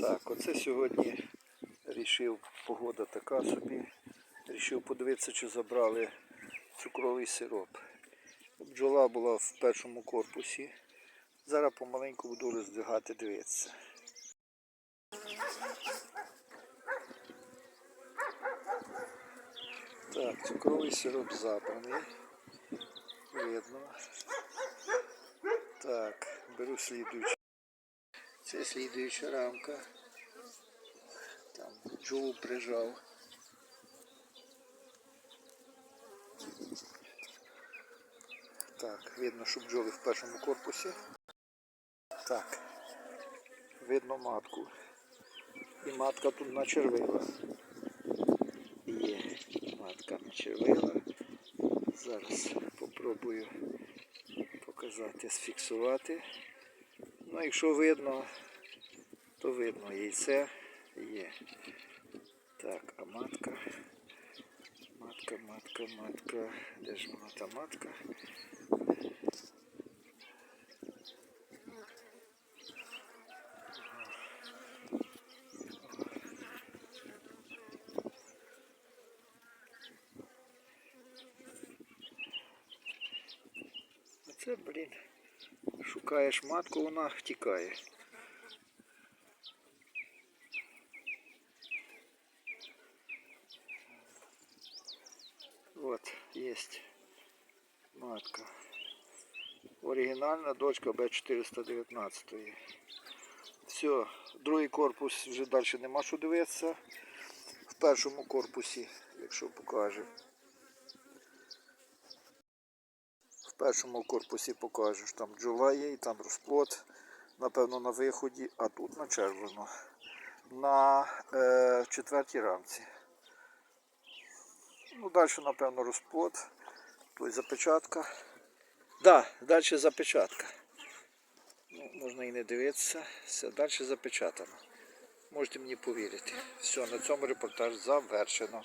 Так, оце сьогодні рішив, погода така собі. Рішив подивитися, чи забрали цукровий сироп. Бджола була в першому корпусі. Зараз помаленьку буду роздвигати, дивитися. Так, цукровий сироп забраний. Видно. Так, беру слідуючу. Це слідуюча рамка. Там бджолу прижав. Так, видно, що бджоли в першому корпусі. Так, видно матку. І матка тут начервила. Є матка начервила. Зараз попробую показати, сфіксувати. Ну, якщо видно, то видно яйце є. Так, а матка. Матка, матка, матка. Де ж вона та матка? Це, блін, шукаєш матку, вона втікає. Вот, есть матка. Оригінальна дочка Б419. Все, другий корпус вже далі нема що дивитися. В першому корпусі, якщо покаже. В першому корпусі покажеш, там бджола є і там розплод, напевно, на виході, а тут на червоно. На е, четвертій рамці. Ну, далі, напевно, розплод. тобто запечатка. Так, да, далі запечатка. Ну, можна і не дивитися. Все, далі запечатано. Можете мені повірити. Все, на цьому репортаж завершено.